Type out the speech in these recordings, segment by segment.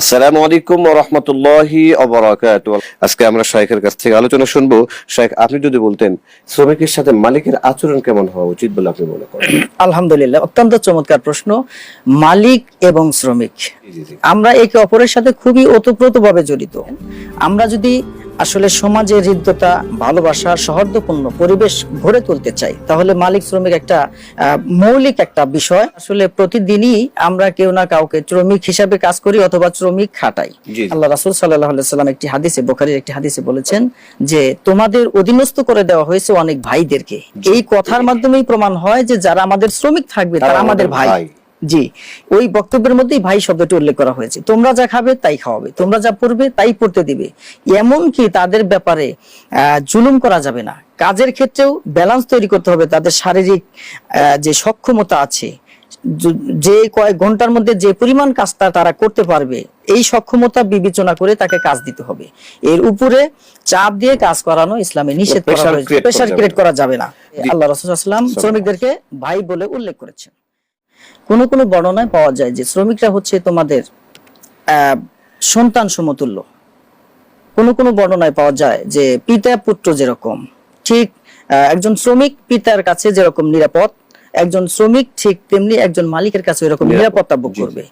আসসালামু আলাইকুম ওয়া রাহমাতুল্লাহি ওয়া বারাকাতুহু। আজকে আমরা শাইখের কাছ থেকে আলোচনা শুনব। শাইখ আপনি যদি বলতেন শ্রমিকের সাথে মালিকের আচরণ কেমন হওয়া উচিত বলে আপনি মনে করেন? আলহামদুলিল্লাহ অত্যন্ত চমৎকার প্রশ্ন মালিক এবং শ্রমিক। আমরা একে অপরের সাথে খুবই ওতপ্রোতভাবে জড়িত। আমরা যদি আসলে সমাজে হৃদ্যতা ভালোবাসা সৌহার্দ্যপূর্ণ পরিবেশ গড়ে তুলতে চাই। তাহলে মালিক শ্রমিক একটা মৌলিক একটা বিষয়। আসলে প্রতিদিনই আমরা কেউ না কাউকে শ্রমিক হিসাবে কাজ করি অথবা শ্রমিক খাটাই। আল্লাহ রাসুল আলাইহি সাল্লাম একটি হাদিসে বুখারীর একটি হাদিসে বলেছেন যে তোমাদের অধীনস্থ করে দেওয়া হয়েছে অনেক ভাইদেরকে। এই কথার মাধ্যমেই প্রমাণ হয় যে যারা আমাদের শ্রমিক থাকবে তারা আমাদের ভাই। জি। ওই বক্তব্যের মধ্যেই ভাই শব্দটি উল্লেখ করা হয়েছে। তোমরা যা খাবে তাই খাওয়াবে তোমরা যা পড়বে তাই পড়তে দিবে। এমনকি তাদের ব্যাপারে জুলুম করা যাবে না। কাজের ক্ষেত্রেও ব্যালেন্স তৈরি করতে হবে তাদের শারীরিক যে সক্ষমতা আছে যে- কয়েক ঘণ্টার মধ্যে যে পরিমাণ কাজটা তারা করতে পারবে এই সক্ষমতা বিবেচনা করে তাকে কাজ দিতে হবে। এর উপরে চাপ দিয়ে কাজ করানো ইসলামে নিষেধ করা হয়েছে। প্রেশার যাবে ক্রিয়েট না। করা যাবে না। জি। আল্লাহ রসুলাম শ্রমিকদেরকে ভাই বলে উল্লেখ করেছেন। কোন কোন বর্ণনায় পাওয়া যায় যে শ্রমিকরা হচ্ছে তোমাদের সন্তান সমতুল্য। কোন কোন বর্ণনায় পাওয়া যায় যে পিতা পুত্র যেরকম ঠিক আহ, একজন শ্রমিক পিতার কাছে যেরকম নিরাপদ একজন শ্রমিক ঠিক তেমনি একজন মালিকের কাছে এরকম নিরাপত্তা ভোগ। করবে।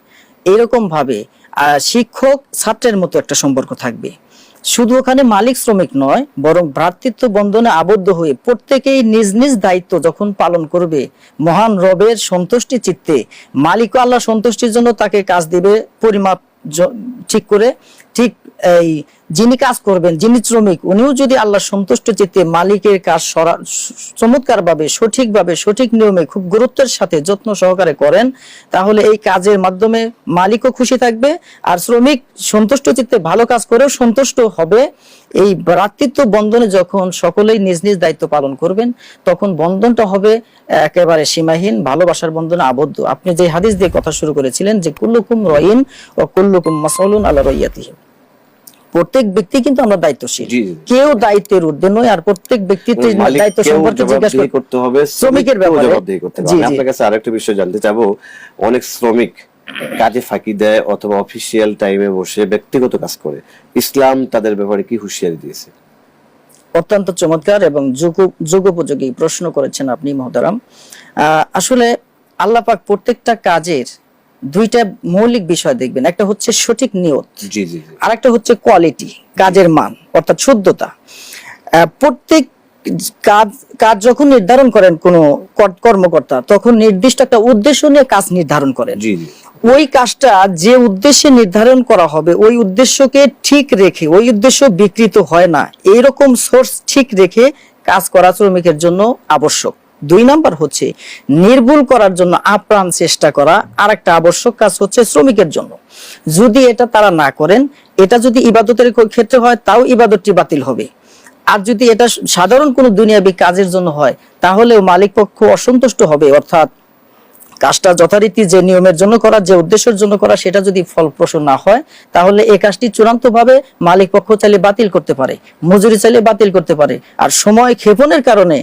এরকম ভাবে আহ, শিক্ষক ছাত্রের মতো একটা সম্পর্ক থাকবে। শুধু ওখানে মালিক শ্রমিক নয়, বরং ভ্রাতৃত্ব বন্ধনে আবদ্ধ হয়ে প্রত্যেকেই নিজ নিজ দায়িত্ব যখন পালন করবে, মহান রবের সন্তুষ্টি চিত্তে মালিক আল্লাহ সন্তুষ্টির জন্য তাকে কাজ দিবে, পরিমাপ ঠিক করে ঠিক এই যিনি কাজ করবেন, যিনি শ্রমিক, উনিও যদি আল্লাহ সন্তুষ্ট চিত্তে মালিকের কাজ চমৎকার ভাবে সঠিকভাবে, সঠিক নিয়মে, খুব গুরুত্বের সাথে যত্ন সহকারে করেন, তাহলে এই কাজের মাধ্যমে মালিকও খুশি থাকবে আর শ্রমিক সন্তুষ্ট চিত্তে ভালো কাজ করেও সন্তুষ্ট হবে। এই ভ্রাতৃত্ব বন্ধনে যখন সকলেই নিজ নিজ দায়িত্ব পালন করবেন, তখন বন্ধনটা হবে একেবারে সীমাহীন, ভালোবাসার বন্ধনে আবদ্ধ। আপনি যে হাদিস দিয়ে কথা শুরু করেছিলেন যে, কুল্লুকুম রহিন ও কুল্লুকুম মাসাউলুন আলা রইয়াতিহি প্রত্যেক ব্যক্তি কিন্তু আমরা দায়িত্বশীল। কেউ দায়িত্বের ঊর্ধ্বে নয় আর প্রত্যেক ব্যক্তিত্ব দায়িত্ব সম্পর্কে জিজ্ঞাসা করতে হবে শ্রমিকের ব্যাপারে। আপনার কাছে আরেকটা বিষয় জানতে চাবো। অনেক শ্রমিক কাজে ফাঁকি দেয় অথবা অফিসিয়াল টাইমে বসে ব্যক্তিগত কাজ করে। ইসলাম তাদের ব্যাপারে কি হুঁশিয়ারি দিয়েছে? অত্যন্ত চমৎকার এবং যুগ- যুগোপযোগী প্রশ্ন করেছেন আপনি মহতারাম আহ, আসলে আল্লাহ পাক প্রত্যেকটা কাজের দুইটা মৌলিক বিষয় দেখবেন। একটা হচ্ছে সঠিক নিয়ত জি জি হচ্ছে কোয়ালিটি কাজের মান অর্থাৎ শুদ্ধতা। প্রত্যেক কাজ কাজ যখন নির্ধারণ করেন কোন কর্মকর্তা তখন নির্দিষ্ট একটা উদ্দেশ্য নিয়ে কাজ নির্ধারণ করেন। ওই কাজটা যে উদ্দেশ্যে নির্ধারণ করা হবে ওই উদ্দেশ্যকে ঠিক রেখে ওই উদ্দেশ্য বিকৃত হয় না। এইরকম সোর্স ঠিক রেখে কাজ করা শ্রমিকের জন্য আবশ্যক। দুই নাম্বার হচ্ছে নির্ভুল করার জন্য আপ্রাণ চেষ্টা করা। আর একটা আবশ্যক কাজ হচ্ছে শ্রমিকের জন্য। যদি এটা তারা না করেন, এটা যদি ইবাদতের ক্ষেত্রে হয়, তাও ইবাদতটি বাতিল হবে। আর যদি এটা সাধারণ কোনো দুনিয়াবী কাজের জন্য হয়, তাহলেও মালিক পক্ষ অসন্তুষ্ট হবে। অর্থাৎ কাজটা যথারীতি যে নিয়মের জন্য করা, যে উদ্দেশ্যের জন্য করা, সেটা যদি ফলপ্রসূ না হয়, তাহলে এই কাজটি চূড়ান্ত ভাবে মালিক পক্ষ চাইলে বাতিল করতে পারে, মজুরি চাইলে বাতিল করতে পারে। আর সময় ক্ষেপণের কারণে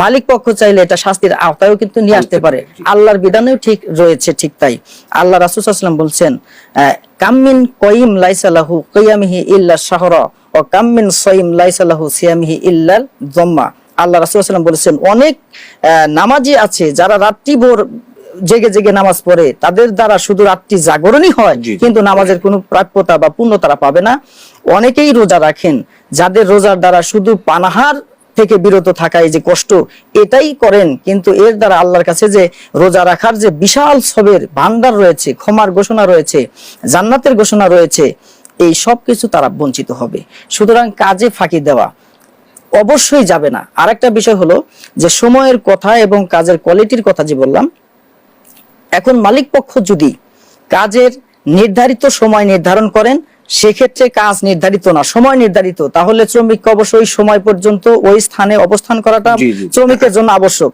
মালিক পক্ষ চাইলে এটা শাস্তির আওতায়ও কিন্তু নিয়ে আসতে পারে। আল্লাহর বিধানেও ঠিক রয়েছে ঠিক তাই। আল্লাহ রাসুসাল্লাম বলছেন আহ, কাম্মিন কয়িম লাইসালাহু কয়ামিহি ইল্লা শাহরা ও কাম্মিন সয়িম লাইসালাহু সিয়ামিহি ইল্লাল জম্মা। আল্লাহ রাসুলাম বলেছেন অনেক আহ, নামাজি আছে যারা রাত্রি ভোর জেগে জেগে নামাজ পড়ে তাদের দ্বারা শুধু রাত্রি জাগরণই হয়। কিন্তু নামাজের কোনো প্রাপ্যতা বা পূর্ণ তারা পাবে না। অনেকেই রোজা রাখেন যাদের রোজার দ্বারা শুধু পানাহার থেকে বিরত থাকা এই যে কষ্ট, এটাই করেন কিন্তু এর দ্বারা আল্লাহর কাছে যে রোজা রাখার যে বিশাল সবের ভান্ডার রয়েছে, ক্ষমার ঘোষণা রয়েছে, জান্নাতের ঘোষণা রয়েছে, এই সব কিছু তারা বঞ্চিত হবে। সুতরাং কাজে ফাঁকি দেওয়া অবশ্যই যাবে না। আরেকটা বিষয় হলো যে সময়ের কথা এবং কাজের কোয়ালিটির কথা যে বললাম, এখন মালিক পক্ষ যদি কাজের নির্ধারিত সময় নির্ধারণ করেন সেক্ষেত্রে কাজ নির্ধারিত না সময় নির্ধারিত। তাহলে শ্রমিককে অবশ্যই সময় পর্যন্ত ওই স্থানে অবস্থান করাটা। শ্রমিকের জন্য আবশ্যক।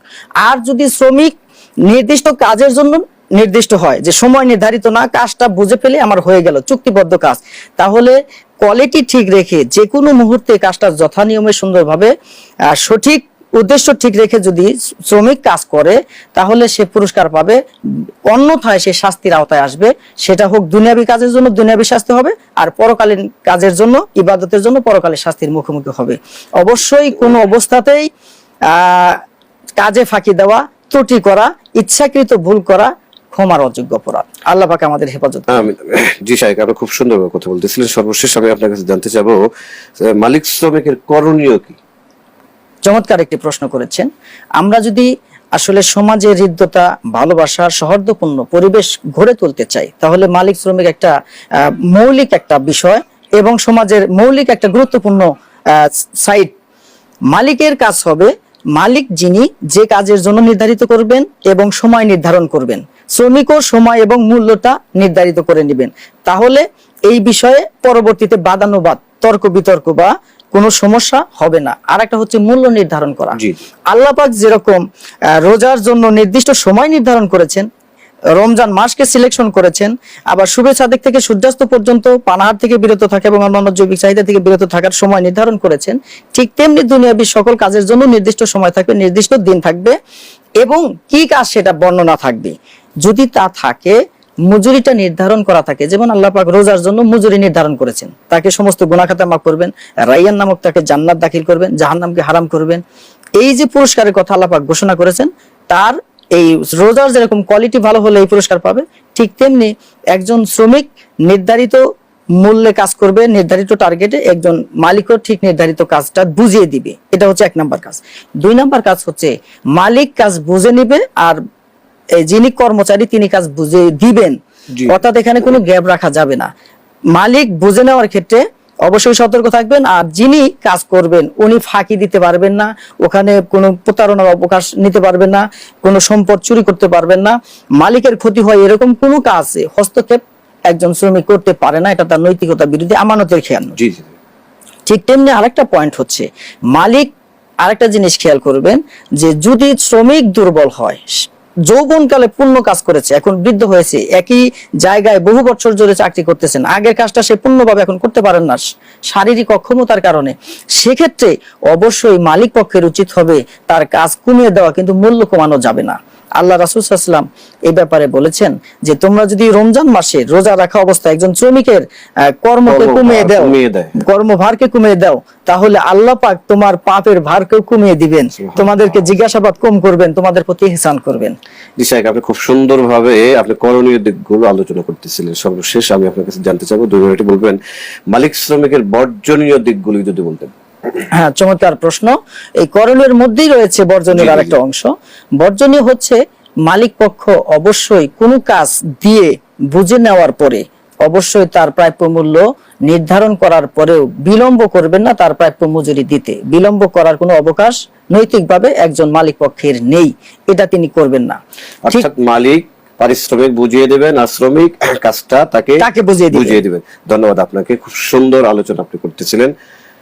আর যদি শ্রমিক নির্দিষ্ট কাজের জন্য নির্দিষ্ট হয় যে সময় নির্ধারিত না কাজটা বুঝে পেলে আমার হয়ে গেল চুক্তিবদ্ধ কাজ। তাহলে কোয়ালিটি ঠিক রেখে যে কোনো মুহূর্তে কাজটা যথা নিয়মে সুন্দরভাবে আহ, সঠিক উদ্দেশ্য ঠিক রেখে যদি শ্রমিক কাজ করে, তাহলে সে পুরস্কার পাবে। অন্যথায় সে শাস্তির আওতায় আসবে। সেটা হোক দুনিয়াবী কাজের জন্য দুনিয়াবী শাস্তি হবে, আর পরকালীন কাজের জন্য, ইবাদতের জন্য পরকালে শাস্তির মুখোমুখি হবে। অবশ্যই কোনো অবস্থাতেই কাজে ফাঁকি দেওয়া, ত্রুটি করা, ইচ্ছাকৃত ভুল করা ক্ষমার অযোগ্য অপরাধ। আল্লাহ পাকে আমাদের হেফাজত। জি শাহেক আপনি খুব সুন্দরভাবে কথা বলতেছিলেন। সর্বশেষ আমি আপনার কাছে জানতে চাবো মালিক শ্রমিকের করণীয় কি? চমৎকার একটি প্রশ্ন করেছেন। আমরা যদি আসলে সমাজে হৃদ্যতা, ভালোবাসা, সৌহার্দ্যপূর্ণ পরিবেশ গড়ে তুলতে চাই, তাহলে মালিক শ্রমিক একটা মৌলিক একটা বিষয় এবং সমাজের মৌলিক একটা গুরুত্বপূর্ণ সাইট মালিকের কাজ হবে মালিক যিনি যে কাজের জন্য নির্ধারিত করবেন এবং সময় নির্ধারণ করবেন। শ্রমিকও সময় এবং মূল্যটা নির্ধারিত করে নেবেন। তাহলে এই বিষয়ে পরবর্তীতে বাদানুবাদ তর্ক বিতর্ক বা কোনো সমস্যা হবে না। আর একটা হচ্ছে মূল্য নির্ধারণ করা। জি। আল্লাহ পাক যেরকম রোজার জন্য নির্দিষ্ট সময় নির্ধারণ করেছেন রমজান মাসকে সিলেকশন করেছেন আবার শুভে সাদেক থেকে সূর্যাস্ত পর্যন্ত পানাহার থেকে বিরত থাকা এবং অন্যান্য জৈবিক চাহিদা থেকে বিরত থাকার সময় নির্ধারণ করেছেন ঠিক তেমনি দুনিয়াবী সকল কাজের জন্য নির্দিষ্ট সময় থাকবে নির্দিষ্ট দিন থাকবে এবং কি কাজ সেটা বর্ণনা থাকবে। যদি তা থাকে মজুরিটা নির্ধারণ করা থাকে। যেমন আল্লাহ পাক রোজার জন্য মজুরি নির্ধারণ করেছেন। তাকে সমস্ত গুণাখাতা মাফ করবেন। রাইয়ান নামক তাকে জান্নাত দাখিল করবেন, জাহান্নামকে হারাম করবেন। এই যে পুরস্কারের কথা আল্লাহ পাক ঘোষণা করেছেন, তার এই রোজার যেরকম কোয়ালিটি ভালো হলে এই পুরস্কার পাবে, ঠিক তেমনি একজন শ্রমিক নির্ধারিত মূল্যে কাজ করবে, নির্ধারিত টার্গেটে একজন মালিকও ঠিক নির্ধারিত কাজটা বুঝিয়ে দিবে। এটা হচ্ছে এক নাম্বার কাজ। দুই নাম্বার কাজ হচ্ছে মালিক কাজ বুঝে নিবে আর যিনি কর্মচারী তিনি কাজ বুঝে দিবেন। অর্থাৎ এখানে কোনো গ্যাপ রাখা যাবে না। মালিক বুঝে নেওয়ার ক্ষেত্রে অবশ্যই সতর্ক থাকবেন আর যিনি কাজ করবেন উনি ফাঁকি দিতে পারবেন না ওখানে কোনো প্রতারণার অবকাশ নিতে পারবেন না কোনো সম্পদ চুরি করতে পারবেন না। মালিকের ক্ষতি হয় এরকম কোনো কাজে হস্তক্ষেপ একজন শ্রমিক করতে পারে না এটা তার নৈতিকতা বিরুদ্ধে আমানতের খেয়াল। ঠিক তেমনি আরেকটা পয়েন্ট হচ্ছে মালিক আরেকটা জিনিস খেয়াল করবেন যে যদি শ্রমিক দুর্বল হয় যৌবনকালে পূর্ণ কাজ করেছে, এখন বৃদ্ধ হয়েছে, একই জায়গায় বহু বছর ধরে চাকরি করতেছেন। আগের কাজটা সে পূর্ণভাবে এখন করতে পারেন না, শারীরিক অক্ষমতার কারণে। সেক্ষেত্রে অবশ্যই মালিক পক্ষের উচিত হবে, তার কাজ কমিয়ে দেওয়া কিন্তু মূল্য কমানো যাবে না। আল্লাহ রাসুলাম এই ব্যাপারে বলেছেন যে তোমরা যদি রমজান মাসে রোজা রাখা অবস্থায় একজন শ্রমিকের কর্মকে কমিয়ে দাও। কর্মভারকে কমিয়ে দাও তাহলে আল্লাহ পাক তোমার পাপের ভারকেও কমিয়ে দিবেন। তোমাদেরকে জিজ্ঞাসাবাদ কম করবেন তোমাদের প্রতি ইহসান করবেন। জি শাহেক আপনি খুব সুন্দরভাবে আপনি করণীয় দিকগুলো আলোচনা করতেছিলেন। সর্বশেষ আমি আপনার কাছে জানতে চাবো দুই মিনিটে বলবেন মালিক শ্রমিকের বর্জনীয় দিকগুলো যদি বলতেন। হ্যাঁ চমৎকার প্রশ্ন। এই করণের মধ্যেই রয়েছে জি, আরেকটা অংশ। বর্জনীয় হচ্ছে মালিক পক্ষ অবশ্যই কোনো কাজ দিয়ে বুঝে নেওয়ার পরে অবশ্যই তার প্রাপ্য মূল্য নির্ধারণ করার পরেও বিলম্ব করবেন না তার প্রাপ্য মজুরি দিতে। বিলম্ব করার কোনো অবকাশ নৈতিকভাবে একজন মালিক পক্ষের নেই এটা তিনি করবেন না। অর্থাৎ মালিক পারিশ্রমিক বুঝিয়ে দেবেন আর শ্রমিক কাজটা তাকে তাকে বুঝিয়ে বুঝিয়ে দিবেন ধন্যবাদ আপনাকে খুব সুন্দর আলোচনা আপনি করতেছিলেন।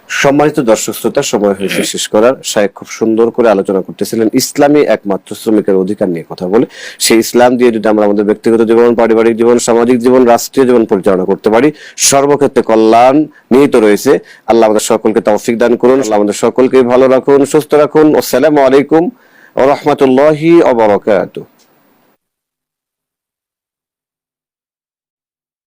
সম্মানিত দর্শক শ্রোতা সময় হয়েছে শেষ করার। শায়েক খুব সুন্দর করে আলোচনা করতেছিলেন। ইসলামী একমাত্র শ্রমিকের অধিকার নিয়ে কথা বলে সেই ইসলাম দিয়ে যদি আমরা আমাদের ব্যক্তিগত জীবন পারিবারিক জীবন সামাজিক জীবন রাষ্ট্রীয় জীবন পরিচালনা করতে পারি সর্বক্ষেত্রে কল্যাণ নিহিত রয়েছে। আল্লাহ আমাদের সকলকে তৌফিক দান করুন আল্লাহ আমাদের সকলকে ভালো রাখুন সুস্থ রাখুন। আসসালামু আলাইকুম ওয়া রাহমাতুল্লাহি ওয়া বারাকাতুহু।